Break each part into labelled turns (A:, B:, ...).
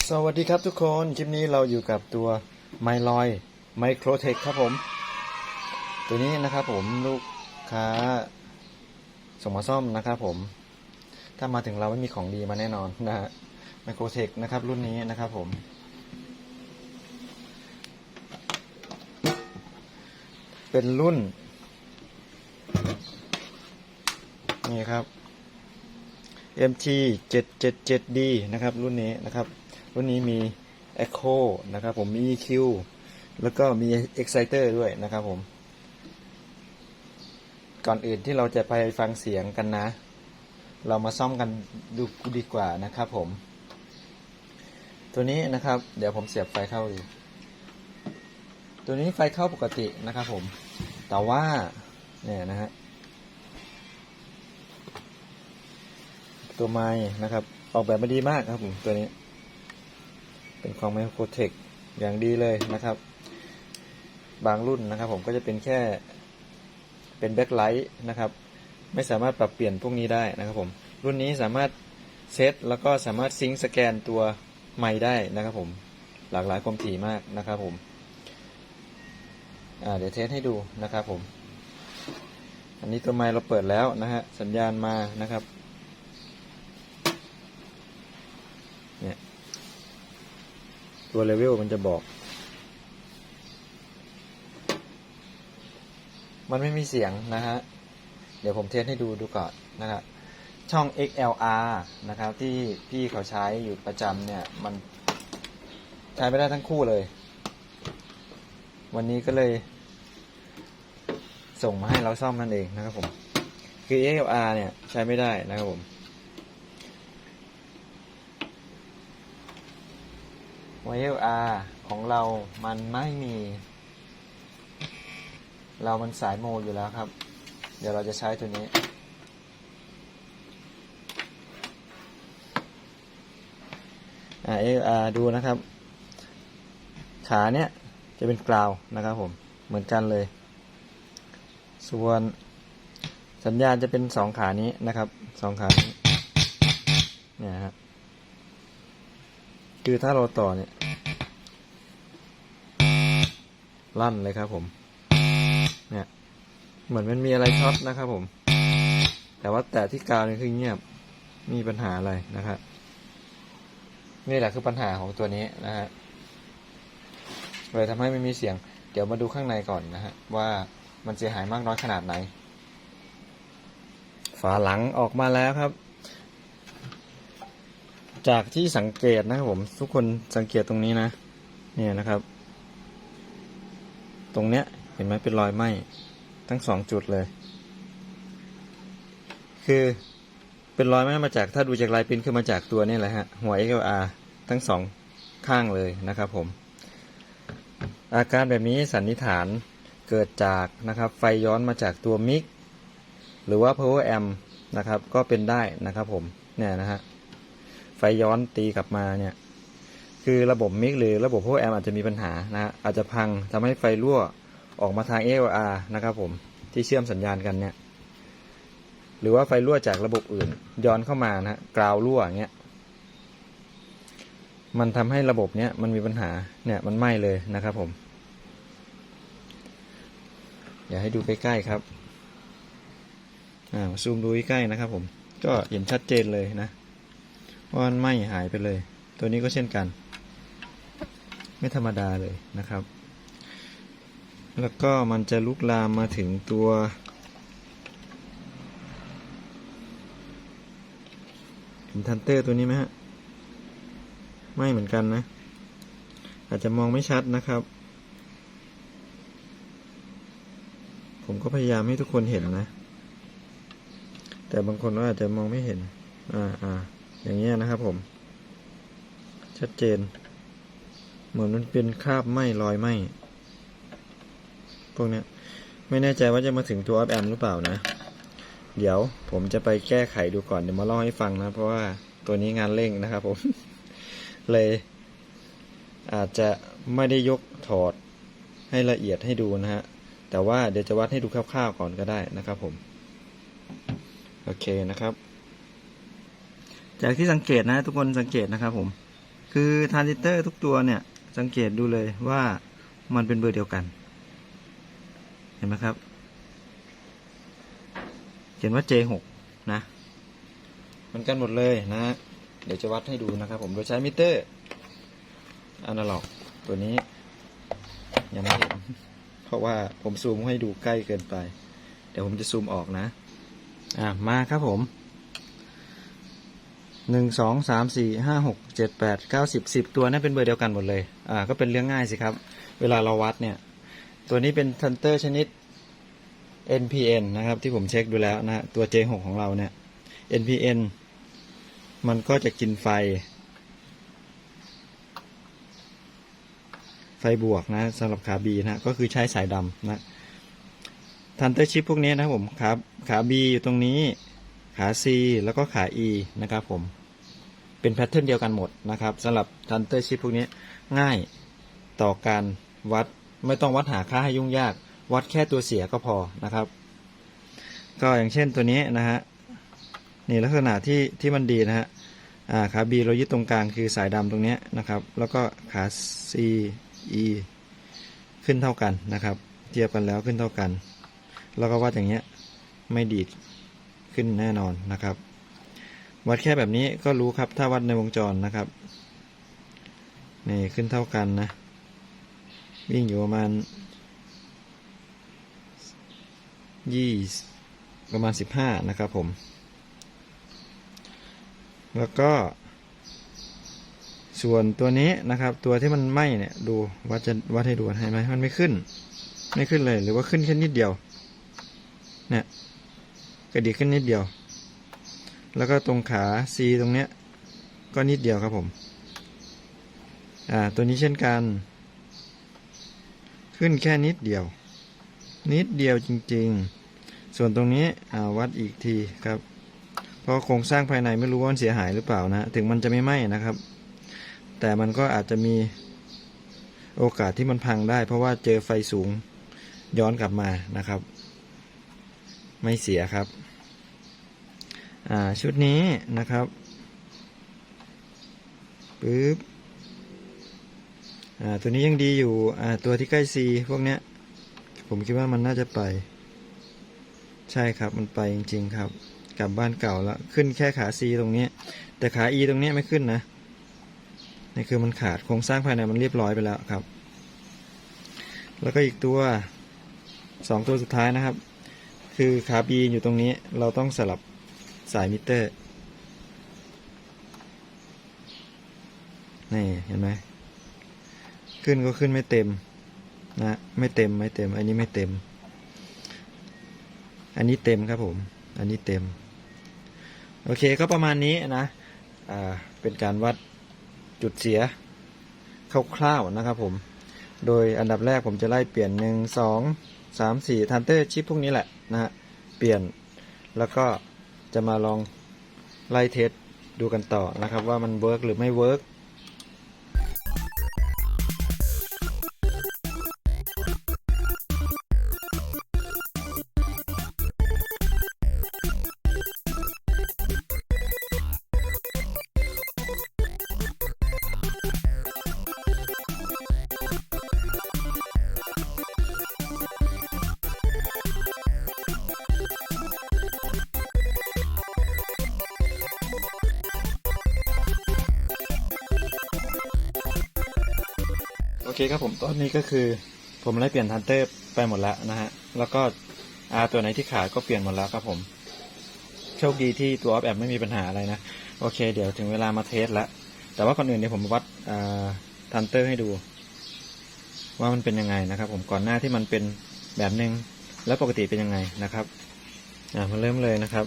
A: สวัสดีครับทุกคน คลิปนี้เราอยู่กับตัวไมลอยไมโครเทคครับผม ตัวนี้นะครับผมลูกค้าส่งมาซ่อมนะครับผม ถ้ามาถึงเราไม่มีของดีมาแน่นอนนะฮะไมโครเทคนะครับรุ่นนี้นะครับผม เป็นรุ่น นี่ครับ MT 777D นะครับ รุ่นนี้นะครับ รุ่นนี้มี Echo นะครับผมมี EQ แล้วก็มี Exciter ด้วยนะครับผม ก่อนอื่นที่เราจะไปฟังเสียงกันนะ เรามาซ่อมกันดูดีกว่านะครับผม ตัวนี้นะครับ เดี๋ยวผมเสียบไฟเข้าดูตัวนี้ไฟเข้าปกตินะครับผม แต่ว่าเนี่ยนะฮะตัวไม้นะครับ ออกแบบมาดีมากครับผมตัวนี้ เป็นของไมโครเทคอย่างดีเลยนะครับ บางรุ่นนะครับ ผมก็จะเป็นแค่เป็นแบ็คไลท์นะครับ ไม่สามารถปรับเปลี่ยนพวกนี้ได้นะครับผม รุ่นนี้สามารถเซตแล้วก็สามารถซิงค์สแกนตัวไม้ได้นะครับผมหลากหลายความถี่มากนะครับผมเดี๋ยวเทสให้ดูนะครับผม อันนี้ตัวไม้เราเปิดแล้วนะฮะสัญญาณมานะครับ เนี่ย ตัวเลเวลมันจะบอก มันไม่มีเสียงนะฮะ เดี๋ยวผมเทสให้ดูดูก่อนนะครับช่อง XLR นะครับ ที่พี่เขาใช้อยู่ประจำเนี่ย มันใช้ไม่ได้ทั้งคู่เลย วันนี้ก็เลย ส่งมาให้เราซ่อมนั่นเองนะครับผม คือ XLR เนี่ยใช้ไม่ได้นะครับผม YLR ของเรามันไม่มี เรามันสายโมอยู่แล้วครับ เดี๋ยวเราจะใช้ตัวนี้อ่า YLR ดูนะครับ ขาเนี้ยจะเป็นกราวนะครับผม เหมือนกันเลย ส่วนสัญญาณจะเป็นสองขานี้นะครับสองขานี้เนี่ยครับคือถ้าเราต่อเนี่ย ลั่นเลยครับผม เนี่ย เหมือนมันมีอะไรช็อตนะครับผม แต่ว่าแต่ที่กาวนี่คือเงียบ มีปัญหาอะไรนะครับ นี่แหละคือปัญหาของตัวนี้นะฮะ เลยทำให้ไม่มีเสียง เดี๋ยวมาดูข้างในก่อนนะฮะ ว่ามันเสียหายมากน้อยขนาดไหน ฝาหลังออกมาแล้วครับ จากที่สังเกตนะครับผม ทุกคนสังเกตตรงนี้นะ เนี่ยนะครับ ตรงเนี้ยเห็นไหมเป็นรอยไหม้ทั้งสองจุดเลย คือเป็นรอยไหม้มาจากถ้าดูจากลายปริ้นคือมาจากตัวนี่แหละฮะหัว XLR ทั้งสองข้างเลยนะครับผม อาการแบบนี้สันนิษฐานเกิดจากนะครับไฟย้อนมาจากตัวมิกหรือว่า power amp นะครับก็เป็นได้นะครับผมเนี่ยนะฮะไฟย้อนตีกลับมาเนี่ย คือระบบมิกหรือระบบพวกแอมอาจจะมีปัญหานะฮะอาจจะพังทำให้ไฟรั่วออกมาทาง ALR นะครับผมที่เชื่อมสัญญาณกันเนี่ยหรือว่าไฟรั่วจากระบบอื่น ย้อนเข้ามานะฮะกราวรั่วอย่างเงี้ยมันทำให้ระบบเนี้ยมันมีปัญหาเนี่ยมันไหม้เลยนะครับผมอยากให้ดูใกล้ๆครับอ่าซูมดูใกล้ๆนะครับผมก็เห็นชัดเจนเลยนะว่ามันไหม้หายไปเลย ตัวนี้ก็เช่นกัน ไม่ธรรมดาเลยนะครับ แล้วก็มันจะลุกลามมาถึงตัวเห็นทันเตอร์ตัวนี้ไหมฮะ ไม่เหมือนกันนะ อาจจะมองไม่ชัดนะครับ ผมก็พยายามให้ทุกคนเห็นนะ แต่บางคนก็อาจจะมองไม่เห็น อ่าอ่าอย่างเงี้ยนะครับผม ชัดเจน เหมือนมันเป็นคราบไหมรอยไหมพวกเนี้ยไม่แน่ใจว่าจะมาถึงตัวอัพแอมหรือเปล่านะ เดี๋ยวผมจะไปแก้ไขดูก่อนเดี๋ยวมาเล่าให้ฟังนะ เพราะว่าตัวนี้งานเร่งนะครับผม เลย อาจจะไม่ได้ยกถอดให้ละเอียดให้ดูนะฮะ แต่ว่าเดี๋ยวจะวัดให้ดูคร่าวๆก่อนก็ได้นะครับผม โอเคนะครับ จากที่สังเกตนะ ทุกคนสังเกตนะครับผม คือทรานซิสเตอร์ทุกตัวเนี่ย สังเกตดูเลยว่ามันเป็นเบอร์เดียวกัน เห็นไหมครับ เขียนว่า J6 นะมันกันหมดเลยนะ เดี๋ยวจะวัดให้ดูนะครับผม โดยใช้มิเตอร์อนาล็อกตัวนี้ ยังไม่เห็น เพราะว่าผมซูมให้ดูใกล้เกินไป เดี๋ยวผมจะซูมออกนะ อะมาครับผม หนึ่งสองสามสี่ห้าหกเจ็ดแปดเก้าสิบสิบตัวนั่นเป็นเบอร์เดียวกันหมดเลย อ่า ก็เป็นเรื่องง่ายสิครับ เวลาเราวัดเนี่ย ตัวนี้เป็นทันเตอร์ชนิด NPN นะครับ ที่ผมเช็คดูแล้วนะฮะตัว J6 ของเราเนี่ย NPN มันก็จะกินไฟ ไฟบวกนะสำหรับขา B นะก็คือใช้สายดำนะทันเตอร์ชิปพวกนี้นะครับผมขาขา B อยู่ตรงนี้ ขา C แล้วก็ขา E นะครับผม เป็นแพทเทิร์นเดียวกันหมดนะครับสำหรับทันเตอร์ชิปพวกนี้ง่ายต่อการวัดไม่ต้องวัดหาค่าให้ยุ่งยาก วัดแค่ตัวเสียก็พอนะครับ ก็อย่างเช่นตัวนี้นะฮะนี่ลักษณะที่ที่มันดีนะฮะอ่าขา B เรายึดตรงกลางคือสายดำตรงนี้นะครับ แล้วก็ขา C E ขึ้นเท่ากันนะครับ เทียบกันแล้วขึ้นเท่ากัน แล้วก็วัดอย่างเงี้ยไม่ดีด ขึ้นแน่นอนนะครับ วัดแค่แบบนี้ก็รู้ครับถ้าวัดในวงจรนะครับนี่ขึ้นเท่ากันนะ วิ่งอยู่ประมาณยี่ประมาณสิบห้านะครับผม แล้วก็ ส่วนตัวนี้นะครับ ตัวที่มันไหม้เนี่ยดูวัดจะวัดให้ดูให้ไหมมันไม่ขึ้น ไม่ขึ้นเลยหรือว่าขึ้นแค่นิดเดียว เนี่ย กระดิกขึ้นนิดเดียว แล้วก็ตรงขา C ตรงเนี้ยก็นิดเดียวครับผมอ่าตัวนี้เช่นกัน ขึ้นแค่นิดเดียว นิดเดียวจริงๆ ส่วนตรงนี้อ่าวัดอีกทีครับ เพราะโครงสร้างภายในไม่รู้ว่ามันเสียหายหรือเปล่านะ ถึงมันจะไม่ไหม้นะครับ แต่มันก็อาจจะมีโอกาสที่มันพังได้ เพราะว่าเจอไฟสูงย้อนกลับมานะครับ ไม่เสียครับ ชุดนี้นะครับปึ๊บตัวนี้ยังดีอยู่ตัวที่ใกล้ C พวกเนี้ย ผมคิดว่ามันน่าจะไป ใช่ครับมันไปจริง ๆ ครับ กลับบ้านเก่าแล้ว ขึ้นแค่ขา C ตรงนี้ แต่ขา E ตรงนี้ไม่ขึ้นนะนี่คือมันขาดโครงสร้างภายในมันเรียบร้อยไปแล้วครับ แล้วก็อีกตัวสองตัวสุดท้ายนะครับ คือขา B อยู่ตรงนี้เราต้องสลับสายมิเตอร์ นี่เห็นไหม ขึ้นก็ขึ้นไม่เต็มนะ ไม่เต็มไม่เต็ม อันนี้ไม่เต็ม อันนี้เต็มครับผม อันนี้เต็ม โอเคก็ประมาณนี้นะ อ่า เป็นการวัดจุดเสียคร่าวๆนะครับผม โดยอันดับแรกผมจะไล่เปลี่ยนหนึ่งสอง สามสี่ทันเตอร์ชิปพวกนี้แหละนะฮะเปลี่ยนแล้วก็จะมาลองไล่เทสดูกันต่อนะครับ ว่ามันเวิร์กหรือไม่เวิร์ก เคครับผมตอนนี้ก็คือผมไล่เปลี่ยนทันเตอร์ไปหมดแล้วนะฮะ แล้วก็อาตัวไหนที่ขาดก็เปลี่ยนหมดแล้วครับผม โชคดีที่ตัวออฟแอปไม่มีปัญหาอะไรนะ โอเค เดี๋ยวถึงเวลามาเทสแล้ว แต่ว่าก่อนอื่นเนี่ยผมวัดทันเตอร์ให้ดู ว่ามันเป็นยังไงนะครับ ผมก่อนหน้าที่มันเป็นแบบหนึ่งแล้วปกติเป็นยังไงนะครับ อ่ามาเริ่มเลยนะครับ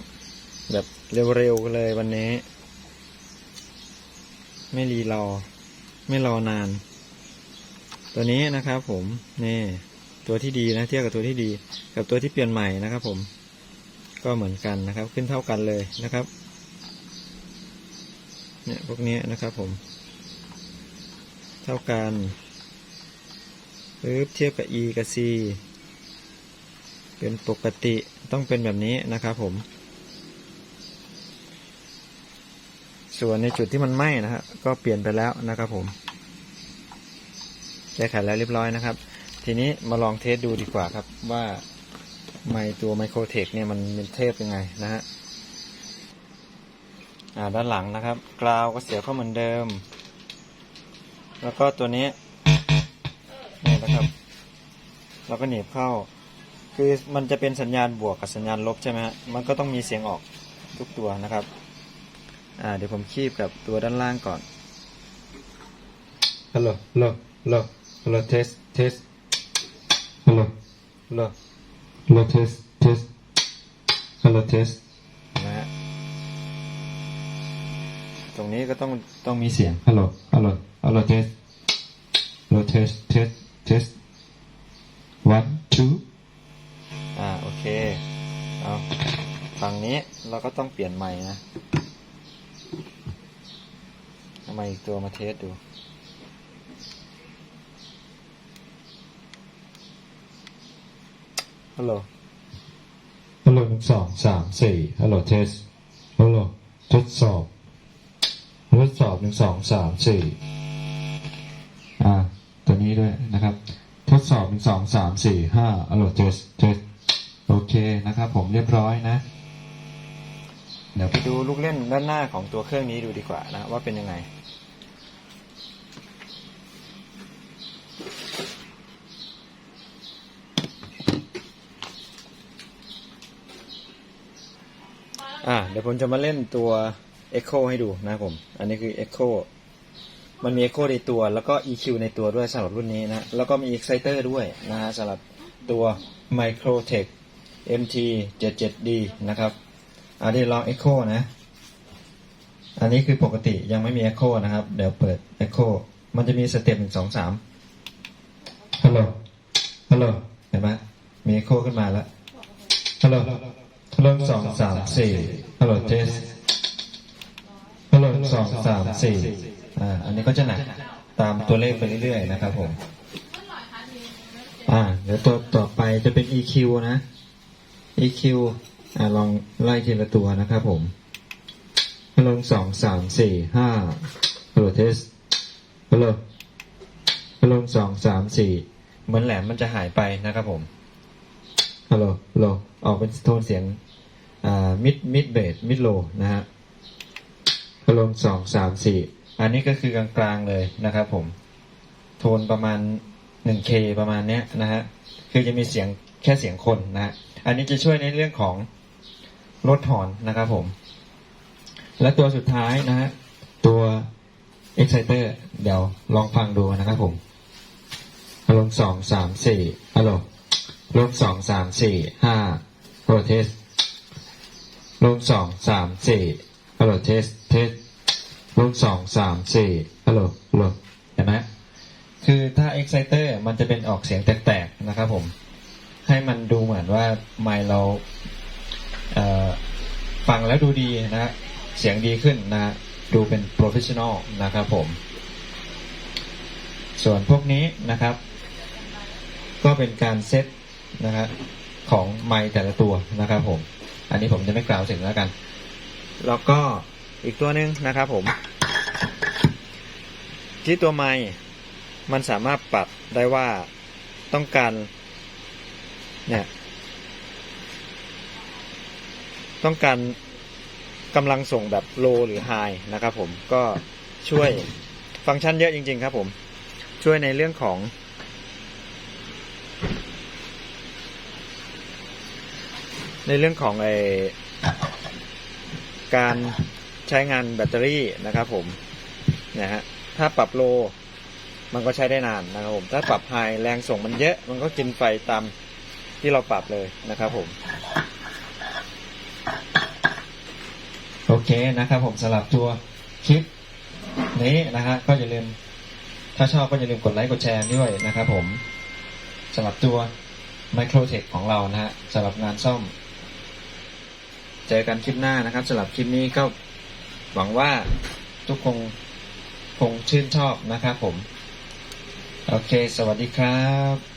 A: แบบเร็วๆเลยวันนี้ ไม่รีรอ ไม่รอนาน ตัวนี้นะครับ ผมนี่ตัวที่ดีนะเทียบกับตัวที่ดี กับตัวที่เปลี่ยนใหม่นะครับ ผม ก็เหมือนกันนะครับ ขึ้นเท่ากันเลยนะครับ เนี่ยพวกนี้นะครับ ผม เท่ากันปึ๊บเทียบกับ e กับ c เป็นปกติต้องเป็นแบบนี้นะครับผม ส่วนในจุดที่มันไหม้นะฮะก็เปลี่ยนไปแล้วนะครับผม แก้ไขแล้วเรียบร้อยนะครับ ทีนี้มาลองเทสดูดีกว่าครับว่าไมค์ตัวไมโครเทคเนี่ยมันเป็นเทพยังไงนะฮะอ่าด้านหลังนะครับ กราวก็เสียบเข้าเหมือนเดิม แล้วก็ตัวนี้นี่นะครับเราก็หนีบเข้า คือมันจะเป็นสัญญาณบวกกับสัญญาณลบใช่ไหมฮะมันก็ต้องมีเสียงออกทุกตัวนะครับอ่าเดี๋ยวผมคีบกับตัวด้านล่างก่อน
B: ฮัลโหลฮัลโหลฮัลโหล ฮัลโหลเทสเทสฮัลโหลฮัลโหลฮัลโหลเทสเทสฮัลโหลเทส
A: นะฮะตรงนี้ก็ต้องต้องมีเสียง
B: ฮัลโหลฮัลโหลฮัลโหลเทสฮัลโหลเทสเทสเทส one two
A: อ่าโอเคเอาฝั่งนี้เราก็ต้องเปลี่ยนไม้นะเอาไมค์อีกตัวมาเทสดู ฮัลโหล
B: ฮัลโหลหนึ่งสองสามสี่ฮัลโหลเทสฮัลโหลทดสอบทดสอบหนึ่งสองสามสี่อ่าตัวนี้ด้วยนะครับ ทดสอบหนึ่งสองสามสี่ห้าฮัลโหลเทสเทสโอเคนะครับ ผมเรียบร้อยนะ
A: เดี๋ยวไปดูลูกเล่นด้านหน้าของตัวเครื่องนี้ดูดีกว่านะ ว่าเป็นยังไง อ่าเดี๋ยวผมจะมาเล่นตัว Echo ให้ดูนะครับผม อันนี้คือ Echo มันมี Echo ในตัว แล้วก็ EQ ในตัวด้วยสำหรับรุ่นนี้นะ แล้วก็มี Exciter ด้วยนะฮะสำหรับตัว Microtech MT 77D นะครับอันนี้ลอง Echo นะ อันนี้คือปกติยังไม่มี Echo นะครับ เดี๋ยวเปิด Echo มันจะมีสเต็ปหนึ่งสองสาม
B: ฮัลโหลฮัลโหล
A: เห็นไหมมี Echo ขึ้นมาแล้ว
B: ฮัลโหล ฮัลโหลสองสามสี่ฮัลโหลเทสฮัลโหลสองสามสี่
A: อ่าอันนี้ก็จะหนักตามตัวเลขไปเรื่อยๆนะครับผมอ่าเดี๋ยวตัวต่อไปจะเป็น EQ นะ EQ อ่าลองไล่ทีละตัวนะครับผมฮัลโหลสองสามสี่ห้าฮัลโหลเทสฮัลโหลฮัลโหลสองสามสี่เหมือนแหลมมันจะหายไปนะครับผม ฮัลโหลฮัลโหลออกเป็นโทนเสียงอ่ามิดมิดเบสมิดโลนะฮะฮัลโหลสองสามสี่อันนี้ก็คือกลางๆเลยนะครับผม โทนประมาณ 1K ประมาณเนี้ยนะฮะ คือจะมีเสียงแค่เสียงคนนะฮะอันนี้จะช่วยในเรื่องของลดถอนนะครับผม และตัวสุดท้ายนะฮะ ตัว exciter เดี๋ยวลองฟังดูนะครับผม อารมณ์สองสามสี่ฮัลโหล ลมสองสามสี่ห้าโปรเทสลมสองสามสี่ฮัลโหลเทสเทสลมสองสามสี่ฮัลโหลฮัลโหลเห็นไหมคือถ้า exciter มันจะเป็นออกเสียงแตกๆนะครับผม ให้มันดูเหมือนว่าไมค์เราเฟังแล้วดูดีนะเสียงดีขึ้นนะ ดูเป็น professional นะครับผม ส่วนพวกนี้นะครับ ก็เป็นการเซต นะฮะของไมค์แต่ละตัวนะครับผม อันนี้ผมจะไม่กล่าวถึงแล้วกัน แล้วก็อีกตัวหนึ่งนะครับผม ที่ตัวไมค์มันสามารถปรับได้ว่าต้องการเนี่ยต้องการกำลังส่งแบบโลหรือไฮนะครับผมก็ช่วยฟังก์ชันเยอะจริง ๆ ครับผม ช่วยในเรื่องของ ในเรื่องของไอการใช้งานแบตเตอรี่นะครับผมนะฮะถ้าปรับโลมันก็ใช้ได้นานนะครับผม ถ้าปรับไฮแรงส่งมันเยอะมันก็กินไฟตามที่เราปรับเลยนะครับผม โอเคนะครับผมสำหรับตัวคลิปนี้นะฮะก็อย่าลืม ถ้าชอบก็อย่าลืมกดไลค์กดแชร์ด้วยนะครับผมสำหรับตัว Microtech ของเรานะฮะสำหรับงานซ่อม เจอกันคลิปหน้านะครับสำหรับคลิปนี้ก็หวังว่าทุกคงคงชื่นชอบนะครับผม โอเค สวัสดีครับ